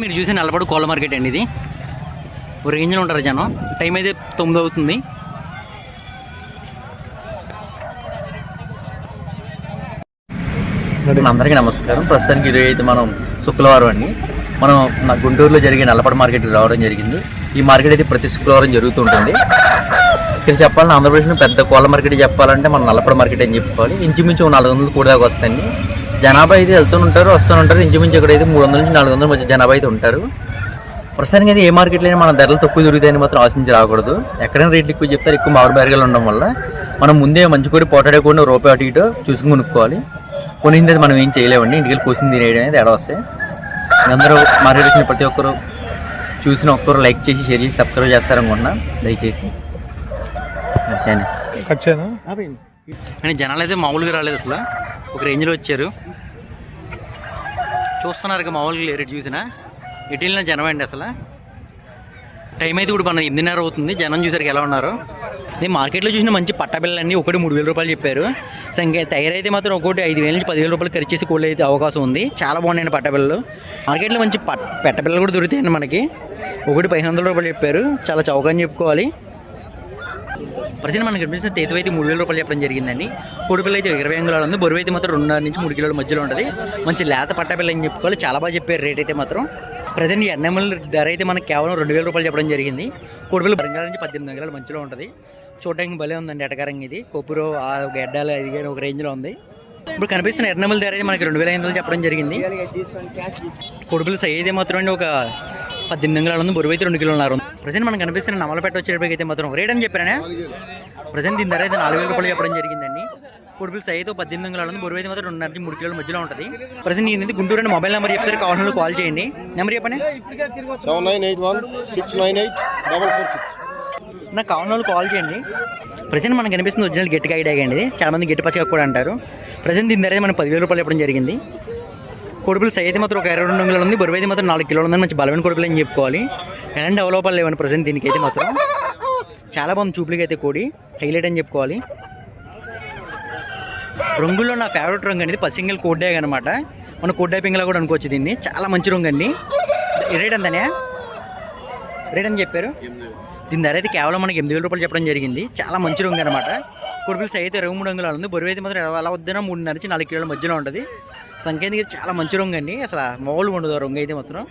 మీరు చూసిన నల్లబడి కోళ్ళ మార్కెట్ అండి ఇది. ఓ రేంజ్లో ఉంటారు జనం. టైం అయితే తొమ్మిది అవుతుంది. అందరికీ నమస్కారం. ప్రస్తుతానికి ఇది అయితే మనం శుక్రవారం అండి. మనం నా గుంటూరులో జరిగే నల్లపడి మార్కెట్కి రావడం జరిగింది. ఈ మార్కెట్ అయితే ప్రతి శుక్రవారం జరుగుతుంటుంది ఇక్కడ చెప్పాలంటే ఆంధ్రప్రదేశ్లో పెద్ద కోళ్ళ మార్కెట్ చెప్పాలంటే మనం నల్లపడి మార్కెట్ అని చెప్పుకోవాలి. ఇంచుమించు నాలుగు వందలు కూడా దాకా వస్తాయండి. జనాభా అయితే వెళ్తుంటారు వస్తుంటారు ఇంచుమించు ఇక్కడ అయితే మూడు వందల నుంచి నాలుగు వందల మధ్య జనాభా అయితే ఉంటారు. ప్రస్తుతానికి అయితే ఏ మార్కెట్లో అయినా మన ధరలు తక్కువ దొరుకుతాయని మాత్రం ఆశించి రాకూడదు. ఎక్కడైనా రేట్లు ఎక్కువ చెప్తారు ఎక్కువ మారు బేరగాలు ఉండడం వల్ల మనం ముందే మంచి కోరి పోటాడకుండా రూపాయి అటు ఇటు చూసుకుని కొనుక్కోవాలి. కొనింది అది మనం ఏం చేయలేమండి. ఇంటికి వెళ్ళి కూర్చుని తినేయడం అనేది తేడా వస్తాయి. అందరూ మార్కెట్ వచ్చిన ప్రతి ఒక్కరు చూసిన ఒక్కరు లైక్ చేసి షేర్ చేసి సబ్స్క్రైబ్ చేస్తారనుకున్నా దయచేసి. అంతేనే? కానీ జనాలు అయితే మామూలుగా రాలేదు అసలు. ఒక రేంజ్లో వచ్చారు. చూస్తున్నారు ఇక మామూలుగా లేరు చూసినా. ఎటు జనం అండి అసలు. టైం అయితే ఇప్పుడు మన ఎనిమిదిన్నర అవుతుంది. జనం చూసరికి ఎలా ఉన్నారు? నేను మార్కెట్లో చూసిన మంచి పట్టబిళ్ళన్నీ ఒకటి మూడు వేల రూపాయలు చెప్పారు. సో ఇంకా తయారైతే మాత్రం ఒకటి ఐదు వేల నుంచి పదివేల రూపాయలు ఖర్చు చేసి కోళ్ళు అయితే అవకాశం ఉంది. చాలా బాగున్నాయండి పట్టబిళ్ళలు. మార్కెట్లో మంచి పట్ పెట్టబిళ్ళలు కూడా దొరుకుతాయండి మనకి. ఒకటి పదిహేను వందల రూపాయలు చెప్పారు. చాలా చౌకని చెప్పుకోవాలి. ప్రజెంట్ మనకి కనిపిస్తున్న తేతు అయితే మూడు వేల రూపాయలు చెప్పడం జరిగిందండి. పొడిపిల్ల అయితే ఇరవై అంగుళాలు ఉంది. బరువు అయితే మాత్రం రెండున్నర నుంచి మూడు కిలోల మధ్యలో ఉంటుంది. మంచి లేత పట్టపిల్ల అని చెప్పుకోవాలి. చాలా బాగా చెప్పారు రేట్ అయితే మాత్రం. ప్రజెంట్ ఈ ఎన్ఎంఎల్ ధర అయితే మనకి కేవలం రెండు వేల రూపాయలు చెప్పడం జరిగింది. పొడిపిల్ల బరింగాల నుంచి పద్దెనిమిది అంగుళాల మధ్యలో ఉంటుంది. చూడడానికి భలే ఉందండి ఎటకరంగా ఇది. కొబ్బరి ఆ గడ్డాలు అది కానీ ఒక రేంజ్లో ఉంది. ఇప్పుడు కనిపిస్తున్న ఎర్నమల్ ధర అయితే మనకి రెండు వేల ఐదు వందలు చెప్పడం జరిగింది. కొడుపులు సై అయితే మాత్రం అండి ఒక పద్దెనిమిది అంగుళాలు ఉంది. బరువు అయితే రెండు కిలోలు ప్రజెంట్ మనకు కనిపిస్తున్న నమలపేట అయితే మాత్రం రేట్ అని చెప్పారా ప్రజెంట్ దీని ధర అయితే నాలుగు వేల రూపాయలు చెప్పడం జరిగిందండి. కొడుపులు సై అయితే ఒక పద్దెనిమిది అంగుళాలు ఉంది బరువు అయితే మాత్రం రెండున్నర మూడు కిలోల మధ్యలో ఉంటుంది. ప్రజెంట్ నేను గుంటూరు అని మొబైల్ నెంబర్ చెప్తారు. కావాలని కాల్ చేయండి. నెంబర్ చెప్పండి. Seven nine eight one six nine eight double four six. నాకు కావాలని కాల్ చేయండి. ప్రజెంట్ మనకు కనిపిస్తుంది ఒరిజినల్ గట్టిగా ఐడియా అండి ఇది చాలా మంది గట్టి పచ్చగా కూడా అంటారు. ప్రజెంట్ దీని ధర అయితే మనం పదివేల రూపాయలు చెప్పడం జరిగింది. కొడుపులు సైతే అయితే మాత్రం ఒక ఇరవై రెండు వందలు ఉంది బరువు అయితే మాత్రం నాలుగు కిలోలు ఉందని మంచి బలమైన కొడుపులు అని చెప్పుకోవాలి. ఎలాంటి అవలోపాలు లేవని ప్రజెంట్ దీనికి అయితే మాత్రం. చాలా బాగుంది చూపులకి అయితే కోడి హైలైట్ అని చెప్పుకోవాలి. రంగుల్లో నా ఫేవరెట్ రంగు అనేది పసింగిల్ కోడ్డే అనమాట మన కోడ్డే పింగలా కూడా అనుకోవచ్చు దీన్ని. చాలా మంచి రంగు అండి. రేట్ ఎంతనే? రేట్ అని చెప్పారు? దీని ధర అయితే కేవలం మనకి ఎనిమిది వేల రూపాయలు చెప్పడం జరిగింది. చాలా మంచి రంగు అనమాట కొడుకులు సై అయితే ఇరవై మూడు అంగుళాలు ఉంది. బరువు అయితే మాత్రం అలా వద్దన? మూడున్నర నుంచి నాలుగు కిలోల మధ్యలో ఉంటుంది. సంకేతికి చాలా మంచి రంగు అండి. అసలు మామూలుగా ఉండదు ఆ రంగు అయితే మాత్రం.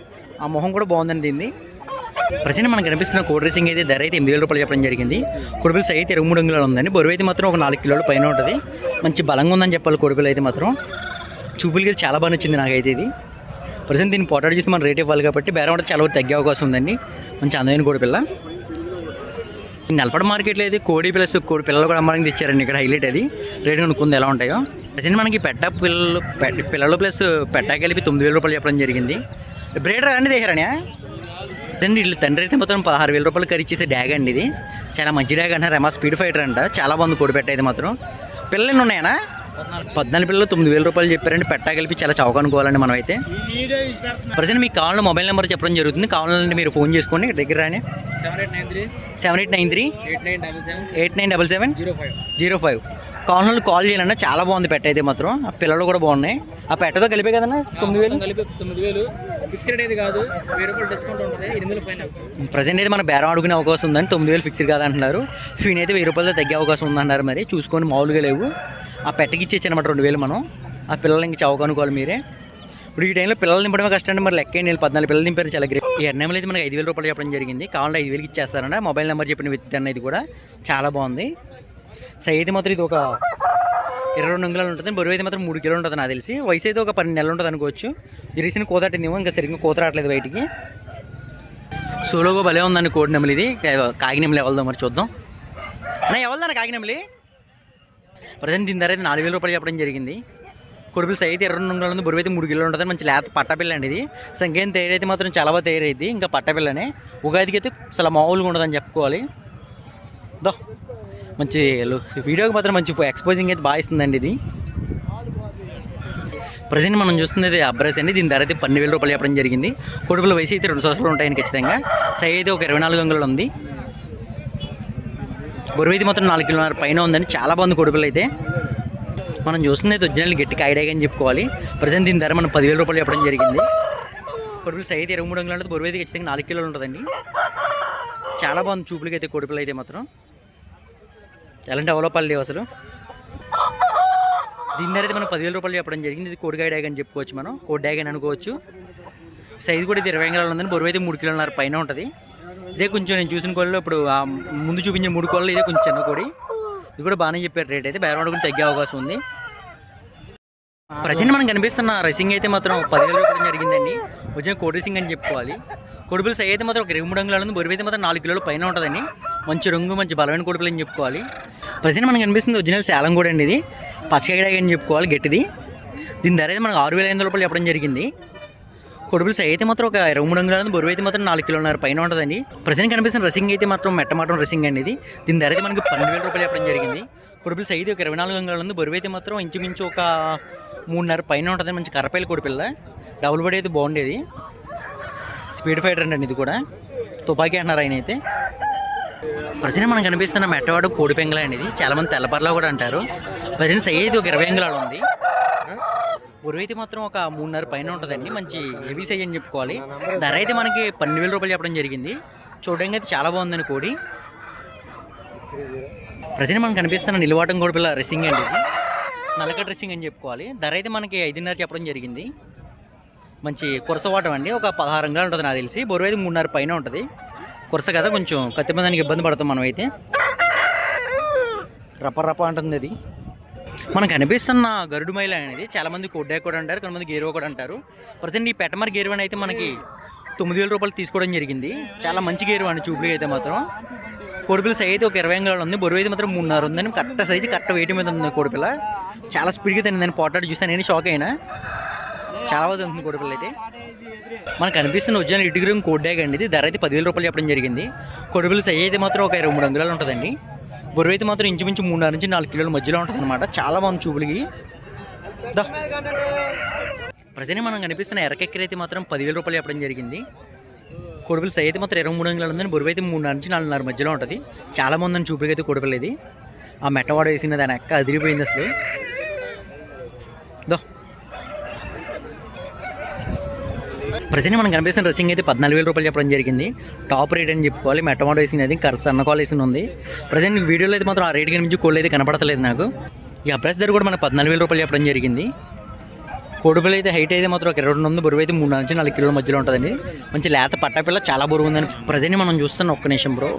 ఆ మొహం కూడా బాగుందండి దీన్ని. ప్రజెంట్ మనకు కనిపిస్తున్న కోడ్ రేసింగ్ అయితే ధర అయితే ఎనిమిది వేల రూపాయలు చెప్పడం జరిగింది. కొడుకులు సై అయితే ఇరవై మూడు అంగుళాలు ఉందండి. బరువు అయితే మాత్రం ఒక నాలుగు కిలోల పైన ఉంటుంది. మంచి బలంగా ఉందని చెప్పాలి కొడుకులు అయితే మాత్రం. చూపులకి చాలా బాగా నచ్చింది నాకైతే ఇది. ప్రజెంట్ దీన్ని పోటాడు చేసి మనం రేట్ ఇవ్వాలి కాబట్టి బేరం కూడా చాలా వరకు తగ్గే అవకాశం ఉందండి. మంచి అందమైన కోడిపిల్ల నల్పడ మార్కెట్లో అయితే కోడి ప్లస్ కోడి పిల్లలు కూడా అమ్మడానికి తెచ్చారండి ఇక్కడ హైలైట్ అది. రేటు కొనుక్కుంది ఎలా ఉంటాయో. ప్రజెంట్ మనకి పెట్ట పిల్లలు పిల్లలు ప్లస్ పెట్ట కలిపి తొమ్మిది వేల రూపాయలు చెప్పడం జరిగింది. బ్రేడర్ అన్నీ దగ్గరనే అండి వీళ్ళు తండ్రి అయితే మొత్తం పదహారు వేల రూపాయలు ఖరీచేసే డ్యాగ్ అండి ఇది. చాలా మంచి డ్యాగ్ అంటారు. మా స్పీడ్ ఫైటర్ అంట. చాలా బాగుంది కోడి పెట్టేది అయితే మాత్రం. పిల్లలు ఎన్ని ఉన్నాయనా పద్నాలుగు పిల్లలు తొమ్మిది వేల రూపాయలు చెప్పారండి. పెట్ట కలిపి చాలా చౌక అనుకోవాలండి మనం అయితే ప్రజెంట్ మీకు కావాలంటే మొబైల్ నెంబర్ చెప్పడం జరుగుతుంది. కావాలంటే మీరు ఫోన్ చేసుకోండి. దగ్గర రాని. Seven eight nine three eight nine double seven zero five zero five కావాలని కాల్ చేయాలన్నా చాలా బాగుంది పెట్ట అయితే మాత్రం. ఆ పిల్లలు కూడా బాగున్నాయి. ఆ పెట్టతో కలిపే కదన్నా? తొమ్మిది వేలు? కలిపి తొమ్మిది వేలు ఫిక్స్డ్ అయితే కాదు. వెయ్యి రూపాయలు డిస్కౌంట్ ఉంటుంది. ఎనిమిది ప్రజెంట్ అయితే మన బేరం అడుగునే అవకాశం ఉందని తొమ్మిది వేలు ఫిక్స్డ్ కాదు అంటున్నారు ఫీన్ అయితే వెయ్యి రూపాయలతో తగ్గే అవకాశం ఉందన్నారు మరి. చూసుకొని మామూలుగా లేవు. ఆ పెట్టకి అనమాట రెండు వేలు మనం. ఆ పిల్లల్ని ఇంక చౌక అనుకోవాలి మీరే. ఇప్పుడు ఈ టైంలో పిల్లలు నింపడమే కష్టం అండి మరి లెక్క నేను పద్నాలుగు పిల్లలు నింపారు చాలా గ్రేట్. ఈ ఎర్నెమల్ అయితే మనకి ఐదు వేల రూపాయలు చెప్పడం జరిగింది. కావాలంటే ఐదు వేలకి ఇచ్చేస్తారంట. మొబైల్ నెంబర్ చెప్పిన వ్యక్తి అన్న ఇది కూడా చాలా బాగుంది. సైడ్ అయితే మాత్రం ఇది ఒక ఇరవై రెండు అంగుళాలు ఉంటుంది. బరువు అయితే మాత్రం మూడు కిలో ఉంటుంది నాకు తెలిసి. వయసు అయితే ఒక పన్నెండు నెలలు ఉంటుంది అనుకోవచ్చు. ఇరిసిన రీసెంట్ ఇంకా సరిగ్గా కోత రావట్లేదు బయటికి. సోలోగా భలే ఉందండి కోడి నెమలి ఇది. కాకినెమలి ఎవరిదో మరి చూద్దాం. అన్న ఎవరిదన్న కాకినెమలి ప్రజెంట్ దీని ధర అయితే నాలుగు వేల రూపాయలు చెప్పడం జరిగింది. కొడుపులు సైతే ఇరవై రెండు వందలు ఉంది బరువు అయితే మూడు కిలోలు ఉంటుంది మంచి లేత పట్టపిల్ల అండి ఇది. సంకేం తయారైతే మాత్రం చాలా బాగా తయారైంది ఇంకా పట్టపిల్లనే ఉగాదికి అయితే చాలా మామూలుగా ఉండదని చెప్పుకోవాలి. దో మంచి వీడియోకి మాత్రం మంచి ఎక్స్పోజింగ్ అయితే బాగా ఇస్తుందండి ఇది. ప్రజెంట్ మనం చూస్తుంది ఇది అబ్రస్ అండి దీని ధర అయితే పన్నెండు వేల రూపాయలు చెప్పడం జరిగింది. కొడుకుల వయసు అయితే రెండు సంవత్సరాలు ఉంటాయని ఖచ్చితంగా. సై అయితే ఒక ఇరవై నాలుగు వందలు ఉంది. బరువు అయితే మొత్తం నాలుగు కిలోమీటర్ పైన ఉందండి చాలా బాగుంది కొడుకులు అయితే. మనం చూస్తుంది అయితే ఒరిజినల్ గట్టిగా ఐడియా అని చెప్పుకోవాలి. ప్రజెంట్ దీని ధర మనం పదివేల రూపాయలు చెప్పడం జరిగింది. కొడుపులు సైజ్ ఇరవై మూడు వందలు ఉంటుంది. బరువు అయితే ఖచ్చితంగా నాలుగు కిలోలు ఉంటుందండి. చాలా బాగుంది చూపులకి అయితే కొడుపులు అయితే మాత్రం. ఎలాంటి అవలోపాలు లేవు అసలు. దీని ధర అయితే మనం పదివేల రూపాయలు చెప్పడం జరిగింది. ఇది కోడిగాయ డ్యాగ్ అని చెప్పుకోవచ్చు మనం. కోడి డ్యాగ్ అని అనుకోవచ్చు. సైజ్ కూడా ఇది ఇరవై అంగుళాలు ఉందని బరువు అయితే మూడు కిలోన్నర పైన ఉంటుంది. ఇదే కొంచెం నేను చూసిన కోళ్ళు ఇప్పుడు ముందు చూపించిన మూడు కోళ్ళు ఇదే కొంచెం చిన్న కోడి. ఇది కూడా బాగానే చెప్పారు రేట్ అయితే. బేరవాడ కొంచెం తగ్గే అవకాశం ఉంది. ప్రజెంట్ మనకు కనిపిస్తున్న రసింగ్ అయితే మాత్రం పదివేల రూపాయలు జరిగిందండి. వచ్చిన కోడి రేసింగ్ అని చెప్పుకోవాలి. కొడుపుల సై అయితే మాత్రం ఒక ఇరవై మూడు అంగుళాలు ఉంది. బొరువు అయితే మాత్రం నాలుగు కిలోలు పైన ఉంటుందండి. మంచి రంగు మంచి బలమైన కొడుపులు అని చెప్పుకోవాలి. ప్రజెంట్ మనకు కనిపిస్తుంది ఒరిజినల్ శాలం కూడా అండి ఇది. పచ్చగడాగి అని చెప్పుకోవాలి గట్టిది. దీని ధర అయితే మనకు ఆరు వేల ఐదు రూపాయలు చెప్పడం జరిగింది. కొడుపులు సై అయితే మాత్రం ఒక ఇరవై మూడు అంగుళాలు ఉంది, బరువు అయితే మాత్రం నాలుగు కిలోన్నర పైన ఉంటుందండి. ప్రజెంట్ కనిపిస్తున్న రసింగ్ అయితే మాత్రం మెట్టమాటం రసింగ్ అండి ఇది. దీని ధర అయితే మనకి పన్నెండు వేల రూపాయలు చెప్పడం జరిగింది. కొడుపులు సైజ్ ఒక ఇరవై నాలుగు అంగుళాలు ఉంది. బరువు అయితే మాత్రం ఇంచుమించు ఒక మూడున్నర పైన ఉంటుంది. మంచి కర్రపైలు కొడుపిల్ల. డబుల్ బడి అయితే బాగుండేది. స్పీడ్ ఫైటర్ అండి ఇది కూడా. తుపాకీ అంటున్నారు ఆయన అయితే. ప్రజెంట్ మనకు కనిపిస్తున్న మెట్టవాడు కోడి పెంగళ అనేది చాలామంది తెల్లపర్లా కూడా అంటారు. ప్రజెంట్ సైజ్ అయితే ఒక ఇరవై అంగుళాలు ఉంది. బరువు అయితే మాత్రం ఒక మూడున్నర పైన ఉంటుందండి. మంచి హెవీ సైజ్ అని చెప్పుకోవాలి. ధర అయితే మనకి పన్నెండు వేల రూపాయలు చెప్పడం జరిగింది. చూడడానికి అయితే చాలా బాగుందండి కోడి. ప్రజెంట్ మనకు కనిపిస్తున్న నిలవాటం కూడా పిల్ల అండి ఇది. నలక డ్రెస్సింగ్ అని చెప్పుకోవాలి. ధర అయితే మనకి ఐదున్నర చెప్పడం జరిగింది. మంచి కురసవాటం అండి. ఒక పదహారు అంగాలు ఉంటుంది నాకు తెలిసి. బొరువు అయితే మూడున్నర పైన ఉంటుంది. కురస కదా కొంచెం కత్తిమందానికి ఇబ్బంది పడతాం మనం అయితే రప రప అంటుంది అది. మనకు కనిపిస్తున్న గరుడు మైల అనేది చాలా మంది కొడ్డా కూడా అంటారు కొంతమంది గేరువ కూడా అంటారు. ప్రజెంట్ ఈ పెట్టమర గేరువని అయితే మనకి తొమ్మిది వేల రూపాయలు తీసుకోవడం జరిగింది. చాలా మంచి గేరువ అండి చూపులు అయితే మాత్రం. కోడిపిల్ల సైజ్ అయితే ఒక ఇరవై అంగాలు ఉంది బరువు అయితే మాత్రం మూడున్నర ఉందని కరెక్ట్ సైజు కరెక్ట్ వెయిట్ మీద ఉంది కోడిపిల్ల. చాలా స్పీడ్గా తిందని పోటాడు చూసాను నేను షాక్ అయినా. చాలా బాగా తింటుంది కోడిపిల్ల అయితే. మనకు కనిపిస్తున్న ఉద్యాన ఇటుగురం కోడ్డాగ్ అండి ఇది. ధర అయితే పదివేల రూపాయలు చెప్పడం జరిగింది. కోడిపిల్ల సైజ్ అయితే మాత్రం ఒక ఇరవై మూడు అంగుళాలు ఉంటుందండి. బొరువైతే అయితే మాత్రం ఇంచుమించు మూడున్నర నుంచి నాలుగు కిలోల మధ్యలో ఉంటుంది అనమాట చాలా బాగుంది చూపులకి. ప్రజెంట్ మనం కనిపిస్తున్న ఎరకెక్కర అయితే మాత్రం పదివేల రూపాయలు ఇవ్వడం జరిగింది. కొడుపులు సై అయితే మాత్రం ఇరవై మూడు వందలు ఉందని బొరువు అయితే మూడున్నర నుంచి నాలుగున్నర మధ్యలో ఉంటుంది. చాలా బాగుందని చూపులకి అయితే కొడుపులు ఇది ఆ మెట్టవాడ వేసిన దాని ఎక్క అదిరిపోయింది అసలు. ప్రజెంట్ మనం కనిపిస్తున్న డ్రెస్సింగ్ అయితే పద్నాలుగు వేల రూపాయలు చెప్పడం జరిగింది. టాప్ రేట్ అని చెప్పుకోవాలి మెట్టమాటో వేసింది అది కర్ అన్న కాల్ వేసింది ఉంది. ప్రజెంట్ వీడియోలో అయితే మాత్రం ఆ రేట్ కనిపించి కోళ్ళు అయితే కనపడతలేదు నాకు. ఈ అప్రెస్ ధర కూడా మనకు పద్నాలుగు వేల రూపాయలు చెప్పడం జరిగింది. కోడిపిల్ల అయితే హైట్ అయితే మాత్రం ఒక ఇరవై రెండు ఉంది బరువు అయితే మూడు నుంచి నాలుగు కిలోల మధ్యలో ఉంటుందండి. మంచి లేత పట్టాపిల్ల చాలా బరువు ఉందని ప్రజెంట్ మనం చూస్తున్న ఒక్క నిమిషం బ్రో.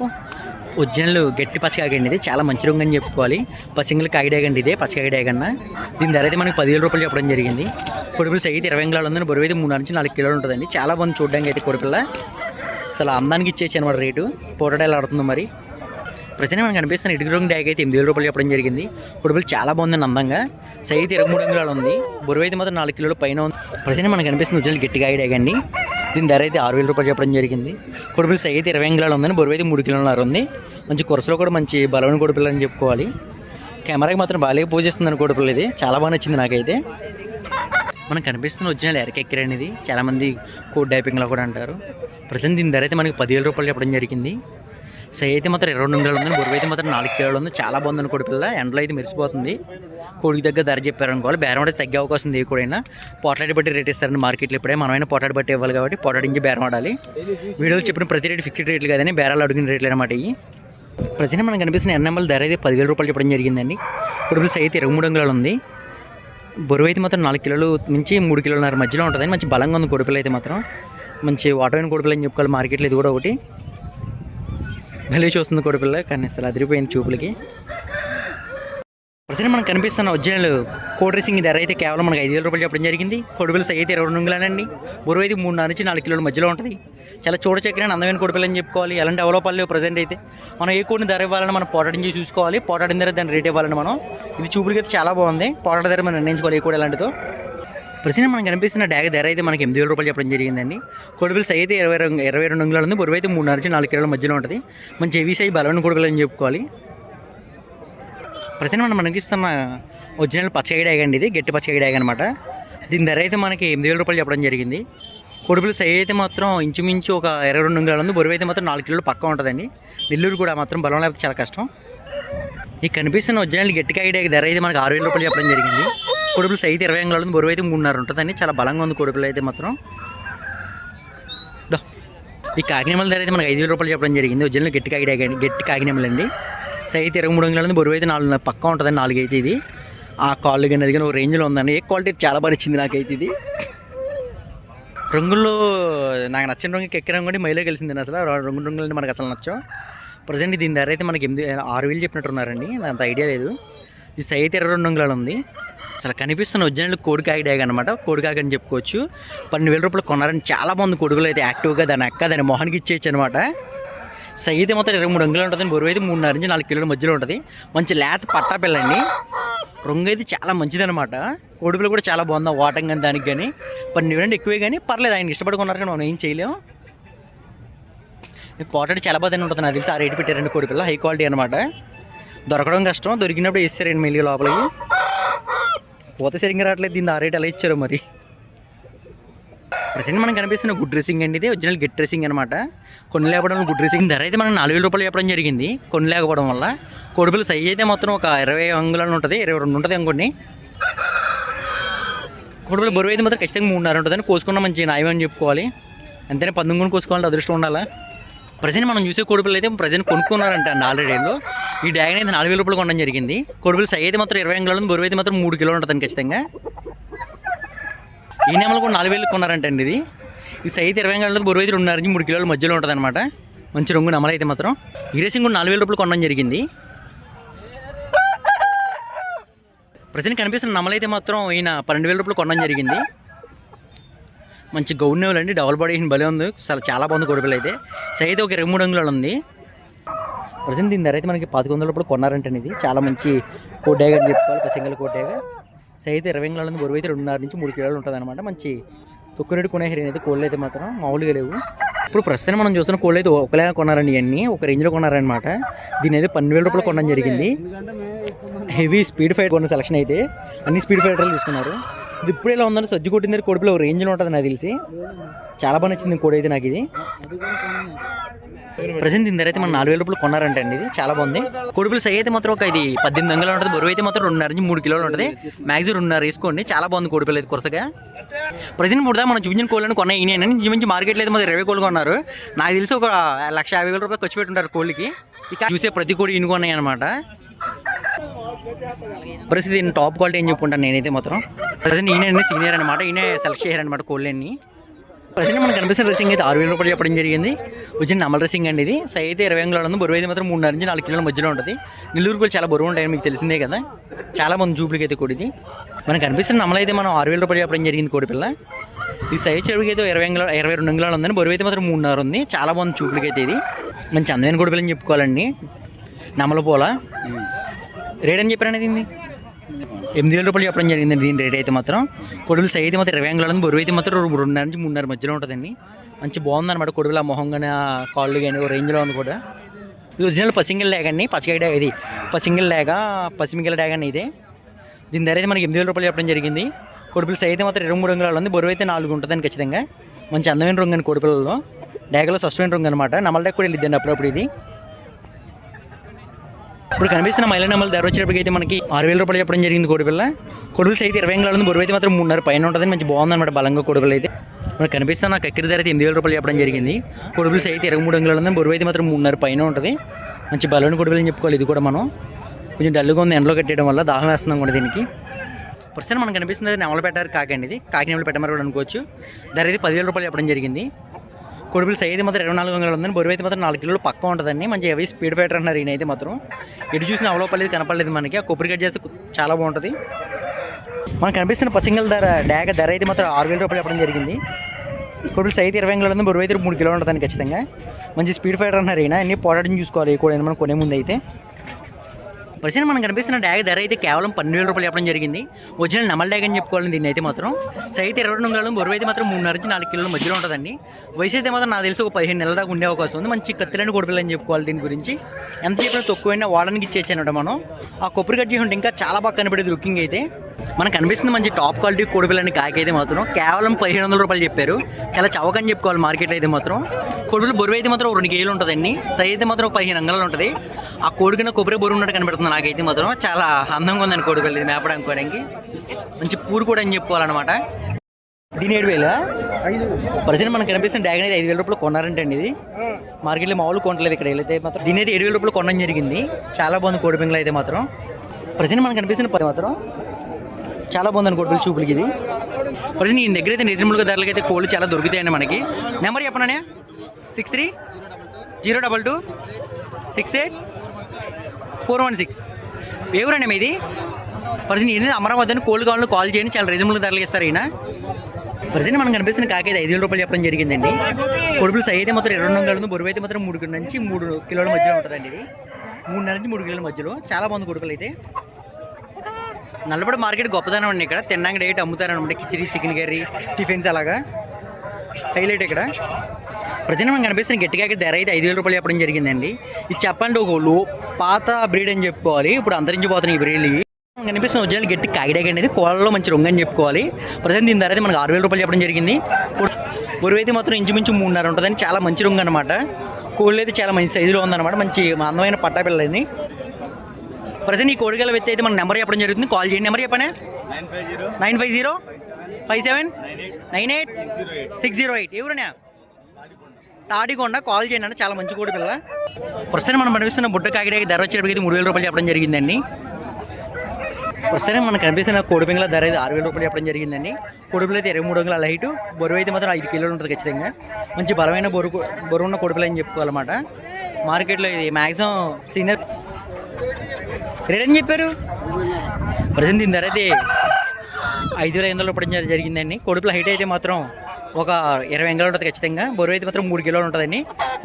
ఒరిజినల్ గట్టి పచ్చకాగండి ఇది. చాలా మంచి రంగు అని చెప్పుకోవాలి. పసింగిల్ కాగిడేగండి ఇదే పచ్చకాగిడాగన్న దీని ధర అయితే మనకి పదివేల రూపాయలు చెప్పడం జరిగింది. కొడుకులు సైజ్ ఇరవై అంగుళాలు ఉందని బరువు అయితే మూడు నుంచి నాలుగు కిలోలు ఉంటుందండి. చాలా బాగుంది చూడడానికి అయితే కొడుకుల. అసలు అందానికి ఇచ్చేసి అనమాట రేటు. పోటడాలు ఆడుతుంది మరి. ప్రజెంట్ మనకు కనిపిస్తున్న ఇటుక రంగు డ్యాగ్ అయితే ఎనిమిది వేల రూపాయలు చెప్పడం జరిగింది. ఉడుపులు చాలా బాగుందండి అందంగా. సైజ్ ఇరవై మూడు అంగుళాలు ఉంది. బురువు అయితే మాత్రం నాలుగు కిలోలు పైన ఉంది. ప్రజెంట్ మనకు కనిపిస్తుంది ఉజ్జలు గట్టిగా డ్యాగ్ అండి. దీని ధర అయితే ఆరు వేల రూపాయలు చెప్పడం జరిగింది. కొడుపులు సైజ్ అయితే ఇరవై అంగుళాలు ఉందని బరువు అయితే మూడు కిలోన్నర ఉంది. మంచి కొరసలో కూడా మంచి బలమైన కొడుపులు అని చెప్పుకోవాలి. కెమెరాకి మాత్రం బాగా పూజిస్తుందని కొడుపులు ఇది. చాలా బాగా నచ్చింది నాకైతే. మనకు కనిపిస్తున్న ఒరిజినల్ ఎరకెక్కర్ అనేది చాలామంది కోడ్ డైపింగ్లో కూడా అంటారు. ప్రజెంట్ దీని ధర అయితే మనకి పదివేల రూపాయలు చెప్పడం జరిగింది. సై అయితే మాత్రం ఇరవై రెండు వందలు ఉంది బొరువు అయితే మాత్రం నాలుగు కిలోలు ఉంది. చాలా బాగుంది కోడి పిల్ల. ఎండలో అయితే మెరిసిపోతుంది. కోడికి దగ్గర ధర చెప్పారు అనుకోవాలి. బేరం అయితే తగ్గే అవకాశం ఉంది కూడా పోటాడి బట్టి రేట్ ఇస్తారండి మార్కెట్లో ఇప్పుడే. మనమైనా పోటాడి బట్టి ఇవ్వాలి కాబట్టి పోటాడించి బేరం ఆడాలి. వీడియోలో చెప్పిన ప్రతి రేటు ఫిక్స్డ్ రేట్లు కదండి బేరాలు అడిగిన రేట్లు అనమాట ఇవి. ప్రజెంట్ మనకు కనిపిస్తున్న ఎన్ఎంఎల్ ధర అయితే పదివేల రూపాయలు చెప్పడం జరిగిందండి. ఇప్పుడు సై అయితే ఇరవై మూడు అంగుళాలు ఉంది. బరువు అయితే మాత్రం నాలుగు కిలోలు నుంచి మూడు కిలోన్నర మధ్యలో ఉంటుంది మంచి బలంగా ఉంది కొడుపులు అయితే మాత్రం. మంచి వాటర్ అయిన కొడుపులు అని చెప్పుకోవాలి మార్కెట్లో. ఇది కూడా ఒకటి. భలే చూస్తుంది కొడుపుల్ల కానీ అసలు అదిరిపోయింది చూపులకి. ప్రజెంట్ మనకు కనిపిస్తున్న ఒరిజినల్ కోడ్ రేసింగ్ ధర అయితే కేవలం మనకు ఐదు వేల రూపాయలు చెప్పడం జరిగింది. కొడుపుల సై అయితే ఇరవై రెండు బరువు అయితే మూడు నుంచి నాలుగు కిలోల మధ్యలో ఉంటుంది. చాలా చూడచక్కని అందమైన కొడుపులు అని చెప్పుకోవాలి. ఎలాంటి డెవలప్ లేవు ప్రజెంట్ అయితే. మనం ఏ కోడిని ధర ఇవ్వాలని మనం పోటాడించి చూసుకోవాలి. పోటాడిన ధర దాని రేట్ ఇవ్వాలని మనం. ఇది చూపులకి అయితే చాలా బాగుంది. పోటాడ ధర మనం నిర్ణయించుకోవాలి ఏ కోడి ఎలాంటిదో. ప్రజెంట్ మనకు కనిపిస్తున్న డ్యాగ్ ధర అయితే మనకి ఎనిమిది వేల రూపాయలు చెప్పడం జరిగిందండి. కొడుపుల సై అయితే ఇరవై రెండు ఇరవై రెండు అంగుళాలు ఉంది. బరువు అయితే మూడున్నర నుంచి నాలుగు కిలోల మధ్యలో ఉంటుంది. మంచి హెవీ సైజ్ బలమైన కొడుకులు అని చెప్పుకోవాలి. ప్రజెంట్ మనం మనకిస్తున్న ఒరిజినల్ పచ్చగడి డ్యాగ్ అండి ఇది. గట్టి పచ్చగడి డ్యాగ్ అనమాట దీని ధర అయితే మనకి ఎనిమిది వేల రూపాయలు చెప్పడం జరిగింది. కొడుపులు సై అయితే మాత్రం ఇంచుమించు ఒక ఇరవై రెండు అంగుళాలు ఉంది. బరువు అయితే మాత్రం నాలుగు కిలోలు పక్క ఉంటుందండి. నెల్లూరు కూడా మాత్రం బలం లేకపోతే చాలా కష్టం. ఈ కనిపిస్తున్న ఒరిజినల్ గట్టిగా ఐడియా ధర అయితే మనకి ఆరు వేల రూపాయలు చెప్పడం జరిగింది. కొడుపులు సైజ్ ఇరవై అంగుళాలు ఉంది బరువు అయితే మూడున్నర ఉంటుందండి చాలా బలంగా ఉంది కొడుపులు అయితే మాత్రం. ఈ కాకినేమల ధర అయితే మనకు ఐదు వేల రూపాయలు చెప్పడం జరిగింది. ఒరిజినల్ గట్టి కాకి గట్టి కాకినేమలు అండి సైజ్ ఇరవై మూడు వందలు బరువు అయితే నాలుగు పక్క ఉంటుందండి నాలుగు అయితే ఇది. ఆ కాళ్ళు కానీ అది కానీ ఒక రేంజ్లో ఉందండి. ఏ క్వాలిటీ చాలా బాగా నచ్చింది నాకైతే ఇది. రంగుల్లో నాకు నచ్చిన రంగు ఎక్కిన రంగు మైలో కలిసింది అసలు. రంగు రంగులు మనకు అసలు నచ్చవు. ప్రజెంట్ దీని ధర అయితే మనకి ఎనిమిది ఆరు వేలు చెప్పినట్టున్నారండి నాకు అంత ఐడియా లేదు. ఈ సైజ్ అయితే ఇరవై రెండు అంగుళాలు ఉంది. అసలు కనిపిస్తున్న ఒరిజినల్ కోడికాయ డ్యాగ్ అనమాట కోడికాయ అని చెప్పుకోవచ్చు. పన్నెండు వేల రూపాయలు కొన్నారని చాలా బాగుంది కొడుకులు అయితే యాక్టివ్గా దాని అక్క దాని మొహానికి ఇచ్చేయచ్చు అనమాట సైజ్ మొత్తం ఇరవై మూడు అంగులు ఉంటుంది. బరువు అయితే మూడున్నర నుంచి నాలుగు కిలోల మధ్యలో ఉంటుంది. మంచి లేత పట్టా పిల్లండి. రంగు అయితే చాలా మంచిదనమాట కోడిపిల్ల కూడా చాలా బాగుంది వాటం కానీ దానికి కానీ పన్నెండు వేలు ఎక్కువే కానీ పర్లేదు ఆయన ఇష్టపడుకున్నారు కానీ మనం ఏం చేయలేము పోటాడు చాలా బాధ ఉంటుంది. నాకు తెలిసి ఆ రేటు పెట్టారండి కోడిపిల్ల. హై క్వాలిటీ అనమాట దొరకడం కష్టం. దొరికినప్పుడు వేస్తారండి మళ్ళీ లోపలికి. కోత సరిగ్గా రావట్లేదు. దీన్ని ఆ రేట్ ఎలా ఇచ్చారు మరి? ప్రజెంట్ మనకు కనిపిస్తున్న గుడ్ డ్రెస్సింగ్ అండి ఇది. ఒరిజినల్ గెట్ డ్రెస్సింగ్ అనమాట కొన్ని లేకపోవడం గుడ్ డ్రెస్సింగ్. ధర అయితే మనం నాలుగు వేల రూపాయలు చెప్పడం జరిగింది. కొన్ని లేకపోవడం వల్ల. కోడిపిల్ల సైజ్ అయితే మొత్తం ఒక ఇరవై అంగుళాలు ఉంటుంది. ఇరవై రెండు ఉంటుంది అనుకోండి. కొడుపులు బరువు అయితే మాత్రం ఖచ్చితంగా మూడున్నర ఉంటుందని కోసుకున్న మంచి న్యాయం అని చెప్పుకోవాలి. అంతేనే పందుకొని కోసుకోవాలంటే అదృష్టం ఉండాలా? ప్రజెంట్ మనం చూసే కోడిపిల్ల అయితే ప్రజెంట్ కొనుక్కున్నారంట అండి ఆల్రెడీలో ఈ డ్యాగన్ అయితే నాలుగు వేల రూపాయలు కొనడం జరిగింది. కొడుకులు సై అయితే మాత్రం ఇరవై కిలోలు ఉంది, బరువు అయితే మాత్రం మూడు కిలోలు ఉంటుంది ఖచ్చితంగా. ఈ నెమలు కూడా నాలుగు వేలు కొన్నారంటండి ఇది. ఈ అయితే ఇరవై కిలోలు బరువు అయితే రెండున్నర నుంచి మూడు కిలోల మధ్యలో ఉంటుంది అనమాట మంచి రంగు నెమలు అయితే మాత్రం. ఈ రేసింగ్ కూడా నాలుగు వేల రూపాయలు కొనడం జరిగింది. ప్రజెంట్ కనిపిస్తున్న నెమలు అయితే మాత్రం ఈయన పన్నెండు వేల రూపాయలు కొనడం జరిగింది. మంచి గౌన్ నెమలు అండి డబల్ బాడీ భలే ఉంది. చాలా చాలా బాగుంది కొడుపులు అయితే. సై అయితే ఒక ఇరవై మూడు అంగుళాలు ఉంది. ప్రజెంట్ దీని ధర అయితే మనకి పదకొండు వందల రూపాయలు కొన్నారంటండి ఇది. చాలా మంచి కోడ్డాగా అని చెప్పుకోవాలి సింగిల్ కోడ్డాగా సైజ్ అయితే ఇరవై అంగుళాలు నుంచి బరువు అయితే రెండున్నర నుంచి మూడు కిలోలు ఉంటుంది అనమాట మంచి తొక్కు రేటు కొనే హెరీన్ అయితే కోళ్ళు అయితే మాత్రం మామూలుగా లేవు. ఇప్పుడు ప్రస్తుతం మనం చూస్తున్న కోళ్ళు అయితే ఒకలాగా కొన్నారండి ఇవన్నీ ఒక రేంజ్లో కొన్నారనమాట దీని అయితే పన్నెండు వేల రూపాయలు కొనడం జరిగింది. హెవీ స్పీడ్ ఫైట్ కొన్న సెలక్షన్ అయితే అన్ని స్పీడ్ ఫైటర్లు తీసుకున్నారు. ఇది ఇప్పుడు ఎలా ఉందంటే సజ్జు కొట్టింది కోడిపిల్ల ఒక రేంజ్లో ఉంటుంది నాకు తెలిసి. చాలా బాగా నచ్చింది కోడి అయితే నాకు ఇది. ప్రజెంట్ దీని ధర అయితే మనం నాలుగు వేల రూపాయలు కొన్నారంట అండి ఇది. చాలా బాగుంది. కొడుపులు సై అయితే మాత్రం ఒక ఇది పద్దెనిమిది వందలు ఉంటుంది. బరువు అయితే మాత్రం రెండున్నర నుంచి మూడు కిలోలు ఉంటుంది. మ్యాక్సిమం రెండున్నర వేసుకోండి చాలా బాగుంది కొడుపులు అయితే కొరసగా. ప్రజెంట్ ముడదా మనం చూపించిన కోళ్ళని కొన్నాయి ఈయన చూపించి మార్కెట్లో అయితే మాత్రం ఇరవై కోళ్ళు కొన్నారు. నాకు తెలిసి ఒక లక్ష యాభై వేల రూపాయలు ఖర్చు పెట్టుంటారు కోళ్ళకి. ఇక చూసే ప్రతి కోడి ఇన్ని అనమాట పరిస్థితి టాప్ క్వాలిటీ అని చెప్పుకుంటాను నేనైతే మాత్రం. ప్రజెంట్ ఈయన సీనియర్ అనమాట ఈయన సెలెక్ట్ చేశారనమాట కోళ్ళని. ప్రజెంట్ మనకు కనిపిస్తున్న రేసింగ్ అయితే ఆరు వేల రూపాయలు చెప్పడం జరిగింది. వచ్చిన నమల రేసింగ్ అండి ఇది. సై అయితే ఇరవై అంగుళాలు ఉంది. బరువు అయితే మాత్రం మూడున్నర నుంచి నాలుగు కిలోల మధ్యలో ఉంటుంది. నెల్లూరు కూడా చాలా బరువు ఉంటాయని మీకు తెలిసిందే కదా. చాలా మంది జూపులకి అయితే కోడిది. మనకు కనిపిస్తున్న నమల అయితే మనం ఆరు వేల రూపాయలు చెప్పడం జరిగింది కోడి పిల్ల. ఈ సైజ్ చెడుగు అయితే ఇరవై అంగుళాలు ఇరవై రెండు అంగుళాలు ఉందని బరువు అయితే మాత్రం మూడున్నర ఉంది. చాలా బాగుంది చూపులకి అయితే ఇది. మంచి అందమైన కోడి పిల్లని చెప్పుకోవాలండి. నమల పూల. రేట్ అని చెప్పారనేది ఎనిమిది వేల రూపాయలు చెప్పడం జరిగింది దీని రేట్ అయితే మాత్రం. కొడుకులు సైజ్ అయితే మాత్రం ఇరవై అంగుళాలు ఉంది. బరువు అయితే మాత్రం రెండున్నర నుంచి మూడున్నర మధ్యలో ఉంటుందండి. మంచి బాగుంది అనమాట ఆ మొహం కానీ ఆ కాళ్ళు కానీ ఒక రేంజ్లో ఉంది కూడా. ఇది ఒరిజినల్ పసింగిల్ ల్యాగ్ అండి. పచ్చగడ్డ ఇది. పసింగిల్ ల్యాగ పసిమిగిల డ్యాగ్ అండి ఇదే. దీని ధర అయితే మనకి ఎనిమిది వేల రూపాయలు చెప్పడం జరిగింది. కొడుకులు సైజ్ అయితే మాత్రం ఇరవై మూడు రంగులలో ఉంది. బరువు అయితే నాలుగు ఉంటుందని ఖచ్చితంగా. మంచి అందమైన రంగు అండి కొడుకులలో. డ్యాగలో సస్పెండ్ రంగు అనమాట నమల డ్యాగ్ కూడా వెళ్ళిద్దండి అప్పుడప్పుడు ఇది. ఇప్పుడు కనిపిస్తున్న మహిళా నెమ్మలు ధర వచ్చేటప్పటికి అయితే మనకి ఆరు వేల రూపాయలు చెప్పడం జరిగింది కోడిపిల్ల కొడుకులు అయితే ఇరవై అంగుళాలు ఉంది బరువు అయితే మాత్రం మూడున్నర పైన ఉంటుంది మంచి బాగుంది అనమాట బలంగా కొడుకులు అయితే. మనకు కనిపిస్తున్న నాకు ఎక్కడి ధర అయితే ఎనిమిది వేల రూపాయలు చెప్పడం జరిగింది. కొడుకులు అయితే ఇరవై మూడు అంగుళాలు ఉంది బరువు అయితే మాత్రం మూడున్నర పైన ఉంటుంది. మంచి బలం కొడుకులు అని చెప్పుకోవాలి ఇది కూడా మనం. కొంచెం డల్గా ఉంది ఎండలో కట్టేయడం వల్ల దాహం వేస్తున్నాం కూడా దీనికి. ప్రస్తుతం మనకు కనిపిస్తుంది నెమల పెట్టారు కాకండి ఇది. కాకి నెమల పెట్టమని కూడా అనుకోవచ్చు. ధర అయితే పదివేల రూపాయలు చెప్పడం జరిగింది. కొడుకులు సైజ్ మాత్రం ఇరవై నాలుగు వందలు ఉందని బరువు అయితే మాత్రం నాలుగు కిలోలు పక్క ఉంటుందండి. మంచి హెవీ స్పీడ్ ఫైటర్ అన్నారు ఈయన అయితే మాత్రం. ఎటు చూసిన అవలోపలేదు కనపడలేదు మనకి. ఆ కొబ్బరి కట్ చేస్తే చాలా బాగుంటుంది. మనకు కనిపిస్తున్న పసింగల్ ధర డాగ ధర అయితే మాత్రం ఆరు వేల రూపాయలు ఇవ్వడం జరిగింది. కొడుకులు సైతే ఇరవై వందలు ఉంది బరువు అయితే మూడు కిలోలు ఉంటుంది ఖచ్చితంగా. మంచి స్పీడ్ ఫైటర్ అన్నారు ఈయన. అన్ని పోరాటం చూసుకోవాలి కూడా మనం కొనే ముందు అయితే ప్రజెంట్ మనం కనిపిస్తున్న డ్యాగ్ ధర అయితే కేవలం పన్నెండు వేల రూపాయలు చెప్పడం జరిగింది. ఒరిజినల్ నమల్ డ్యాగ్ అని చెప్పుకోవాలి దీన్ని అయితే మాత్రం. సైతే ఇరవై రెండు వందలు బరువు అయితే మాత్రం మూడున్నర నుంచి నాలుగు కిలోల మధ్యలో ఉంటుందండి. వయసు అయితే మాత్రం నాకు తెలిసి ఒక పదిహేను నెలల దాకా ఉండే అవకాశం ఉంది. మంచి కత్తిలని కొడుకులు అని చెప్పుకోవాలి దీని గురించి. ఎంత చెప్పినా తక్కువైనా వాడడానికి ఇచ్చేయచ్చు అనమాట మనం. ఆ కొబ్బరి కట్ చేసి ఉంటే ఇంకా చాలా బాగా కనపడేది లుకింగ్ అయితే. మనకు కనిపిస్తుంది మంచి టాప్ క్వాలిటీ కోడిపిల్లని కాకి అయితే మాత్రం. కేవలం పదిహేను వందల రూపాయలు చెప్పారు. చాలా చవకని చెప్పుకోవాలి మార్కెట్లో అయితే మాత్రం. కోడిపిల్ల బరువు అయితే మాత్రం రెండు కేజీలు ఉంటుందండి సై అయితే మాత్రం పదిహేను అంగళాలు ఉంటుంది. ఆ కోడికన్నా కొబ్బరి బరువు ఉన్నట్టు కనబడుతుంది నాకైతే మాత్రం. చాలా అందంగా ఉందండి కోడిపిల్ల ఇది మేపడానికి మంచి పూరు కూడా అని చెప్పుకోవాలన్నమాట. దీని ఏడు వేలా? ప్రజెంట్ మనకు కనిపిస్తున్న డ్యాగ్ అయితే ఐదు వేల రూపాయలు కొన్నారంటే అండి ఇది. మార్కెట్లో మామూలు కొనలేదు ఇక్కడ. అయితే మాత్రం దీని అయితే ఏడు వేల రూపాయలు కొనడం జరిగింది. చాలా బాగుంది కోడి పింగళ అయితే మాత్రం. ప్రజెంట్ మనకు కనిపిస్తున్న పది మాత్రం. చాలా బాగుందండి కోడి పిల్ల చూపులకి ఇది. ప్రజెంట్ ఈ దగ్గర అయితే రీజనబుల్గా ధరలకి అయితే కోళ్ళు చాలా దొరుకుతాయండి మనకి. నెంబర్ చెప్పనా six three? Zero double two? Six eight? Four one six. ఎవరండి మీది? ప్రజెంట్ ఈయన అమరావతి అని కోల్డ్ కావాలని కాల్ చేయండి చాలా రీజనబుల్ ధరలు ఇస్తారు ఈయన. ప్రజెంట్ మనకు కనిపిస్తున్న కాకి ఐదు వేల రూపాయలు చెప్పడం జరిగిందండి. కొడుపులు సై అయితే మాత్రం ఇరవై రెండు వందలు బరువు అయితే మాత్రం మూడు నుంచి మూడు కిలోల మధ్యలో ఉంటుందండి ఇది. మూడున్నర నుంచి మూడు కిలోల మధ్యలో. చాలా బాగుంది కొడుకులు అయితే. నల్లబడి మార్కెట్ గొప్పదనం అండి ఇక్కడ. తిన్నాక డైట్ అమ్ముతారనమాట. కిచిడి చికెన్ కర్రీ టిఫిన్స్ అలాగా. హైలైట్ ఇక్కడ. ప్రజెంట్ మనకు కనిపిస్తున్న గట్టిగా ధర అయితే ఐదు వేల రూపాయలు చెప్పడం జరిగిందండి. ఇది చెప్పండి ఒక పాత బ్రీడ్ అని చెప్పుకోవాలి. ఇప్పుడు అంతరించిపోతున్నాయి ఈ బ్రీడ్లు. మనకు కనిపిస్తున్న ఒరిజినల్ గట్టి కాగిడాగ్ అనేది కోళ్ళలో మంచి రొంగ అని చెప్పుకోవాలి. ప్రజెంట్ దీని ధర అయితే మనకు ఆరు వేల రూపాయలు చెప్పడం జరిగింది. బరువు అయితే మాత్రం ఇంచుమించు మూడున్నర ఉంటుందని చాలా మంచి రొంగ అనమాట కోళ్ళు అయితే చాలా మంచి సైజులో ఉందన్నమాట. మంచి అందమైన పట్టాపిల్లని ప్రజెంట్ ఈ కోడిగల వ్యక్తి అయితే మన నెంబర్ చెప్పడం జరుగుతుంది. కాల్ చేయండి. నెంబర్ చెప్పనే? Nine five zero. Five seven nine eight. Six zero eight. ఎవరునా Tadikonda call చేయండి. అంటే చాలా మంచి కోడి పిల్ల. ప్రస్తుతం మనం కనిపిస్తున్న బుట్ట కాకిడాకి ధర వచ్చేటప్పటికి మూడు వేల రూపాయలు చెప్పడం జరిగిందండి. ప్రస్తుతం మనకు కనిపిస్తున్న కోడిపింగల ధర అయితే ఆరు వేల రూపాయలు చెప్పడం జరిగిందండి. కోడిపిల్ల అయితే ఇరవై మూడు వందల లైటు. బరువు అయితే మాత్రం ఐదు కిలోలు ఉంటుంది ఖచ్చితంగా. మంచి బలమైన బరువు బరువు ఉన్న కోడిపిల్ల అని చెప్పుకోవాలన్నమాట. మార్కెట్లో ఇది మ్యాక్సిమం సీనియర్ రేట్ అని చెప్పారు? ప్రజెంట్ దీని ధర అయితే ఐదు వేల ఐదు పడిన జరిగిందండి. కొడుపుల హైట్ అయితే మాత్రం ఒక ఇరవై ఎంగలు ఉంటుంది ఖచ్చితంగా. బొరువు అయితే మాత్రం మూడు కిలోలు ఉంటుందండి.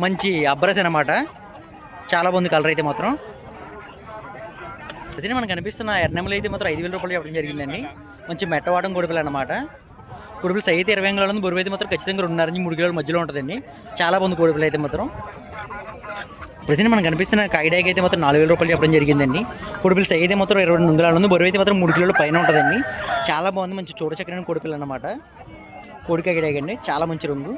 మంచి అబ్బరస్ అనమాట చాలా బాగుంది కలర్ అయితే మాత్రం. ప్రజెంట్ మనకు కనిపిస్తున్న ఎర్నెమలు అయితే మాత్రం ఐదు వేల రూపాయలు చెప్పడం జరిగిందండి. మంచి మెట్టవాడం కొడుపులు అనమాట కొడుపులు సైతే ఇరవై ఎంగలు ఉంది. బొరువు అయితే మాత్రం ఖచ్చితంగా రెండున్నర నుంచి మూడు కిలోల మధ్యలో ఉంటుందండి. చాలా బాగుంది కొడుపులు అయితే మాత్రం. ప్రజెంట్ మనకు కనిపిస్తున్న కాయిడాకి అయితే మాత్రం నాలుగు వేల రూపాయలు చెప్పడం జరిగిందండి. కొడుపులు సై అయితే మాత్రం ఇరవై రెండు ఉంగరాలు ఉంది. బరువు అయితే మాత్రం మూడు కిలోలు పైన ఉంటుందండి. చాలా బాగుంది. మంచి చూడ చక్కని అనమాట కోడి కాకిడాకి అండి. చాలా మంచి రంగు.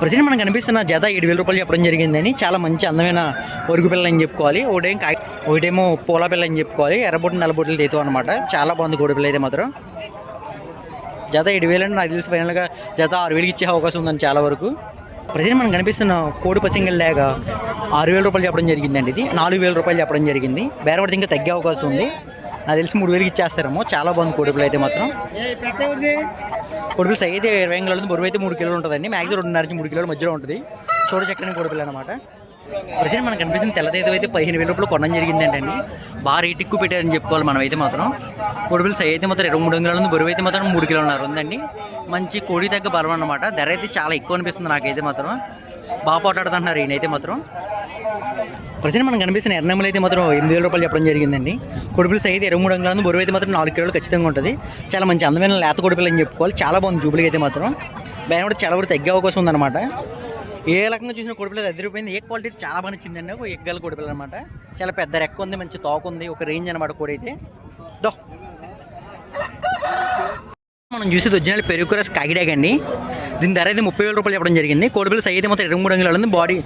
ప్రజెంట్ మనకు కనిపిస్తున్న జత ఏడు వేల రూపాయలు చెప్పడం జరిగిందని చాలా మంచి అందమైన ఒరుగు పిల్ల అని చెప్పుకోవాలి. ఒకటేం కాయ ఒకటేమో పూల పిల్ల అని చెప్పుకోవాలి. ఎర్రబొట్టు నల్లబొట్టులు తీతో అనమాట చాలా బాగుంది కోడి పిల్ల అయితే మాత్రం. జత ఏడు వేలు అంటే నాకు తెలిసి ఫైనల్గా జత ఆరు వేలకి ఇచ్చే అవకాశం ఉందని చాలా వరకు. ప్రజెంట్ మనకు కనిపిస్తున్న కోడి పసింగల్ లేక ఆరు వేల రూపాయలు చెప్పడం జరిగిందండి ఇది. నాలుగు వేల రూపాయలు చెప్పడం జరిగింది. బేరపడితే ఇంకా తగ్గే అవకాశం ఉంది. నాకు తెలిసి మూడు వేలకి ఇచ్చేస్తారేమో. చాలా బాగుంది కోడిపులు అయితే మాత్రం. కొడుకులు సై అయితే ఇరవై కిలోలు బరువు అయితే మూడు కిలోలు ఉంటుందండి. మ్యాక్సిమం రెండున్నర నుంచి మూడు కిలోల మధ్యలో ఉంటుంది. చూడ చక్కని కొడుకులు అనమాట ప్రజెంట్ మనకు కనిపిస్తుంది తెల్లదైతే అయితే పదిహేను వేల రూపాయలు కొనడం జరిగిందండి అండి బాగా రేట్ ఎక్కువ పెట్టారని చెప్పుకోవాలి మనం అయితే మాత్రం. కొడుకులు అయితే మాత్రం ఇరవై మూడు కిలోలు ఉంది బరువు అయితే మాత్రం మూడు కిలోలున్నర ఉందండి. మంచి కోడి తగ్గ బలం అనమాట ధర అయితే చాలా ఎక్కువ అనిపిస్తుంది నాకైతే మాత్రం. బాగా పోటాడుతున్నారు ఈయనైతే మాత్రం. ప్రజెంట్ మనకు కనిపిస్తున్న ఎర్నమ్మలు అయితే మాత్రం ఎనిమిది వేల రూపాయలు చెప్పడం జరిగిందండి. కొడుపులు సైతే ఇరవై మూడు అంగుళాలు బరువు అయితే మాత్రం నాలుగు కిలోలు ఖచ్చితంగా ఉంటుంది. చాలా మంచి అందమైన లేత కొడుపులు అని చెప్పుకోవాలి. చాలా బాగుంది జూబులకి అయితే మాత్రం. బయట కూడా చాలా వరకు తగ్గే అవకాశం ఉందన్నమాట. ఏ రకంగా చూసిన కొడుపులు అదిరిపోయింది ఏ క్వాలిటీ చాలా బాగా నచ్చిందండి ఒక ఎగ్గల కొడుపులు అనమాట చాలా పెద్ద రెక్క ఉంది మంచి తోక ఉంది ఒక రేంజ్ అనమాట కోడి అయితే. దో. మనం చూసేది ఒరిజినల్ పెరుగు రస్ కాకిడాగ్ అండి. దీని ధర అయితే ముప్పై వేల రూపాయలు చెప్పడం జరిగింది. కోడిపిల్ల సై అయితే మాత్రం ఇరవై మూడు అంగుళాలు ఉంది. బాడీ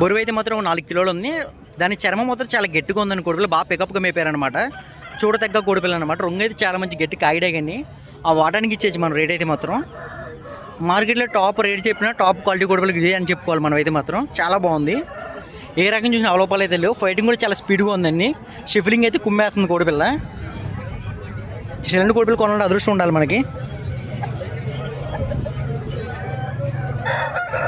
బరువు అయితే మాత్రం నాలుగు కిలోలు ఉంది. దాని చర్మం మాత్రం చాలా గట్టిగా ఉందని కోడిపిల్ల బాగా పికప్గా మేపారనమాట చూడతగ్గ కోడిపిల్ల అనమాట రొంగు అయితే చాలా మంచి గట్టి కాకిడాగ్ అండి. ఆ వాటానికి ఇచ్చేసి మనం రేట్ అయితే మాత్రం. మార్కెట్లో టాప్ రేట్ చెప్పినా టాప్ క్వాలిటీ కోడిపిల్లకి ఇదే అని చెప్పుకోవాలి మనం అయితే మాత్రం. చాలా బాగుంది. ఏ రకం చూసిన అవలోపాలు అయితే లేవు. ఫైటింగ్ కూడా చాలా స్పీడ్గా ఉందండి. షిఫ్లింగ్ అయితే కుమ్మేస్తుంది కోడిపిల్ల చిన్న కోడిపిల్ల కొనాలంటే అదృష్టం ఉండాలి మనకి.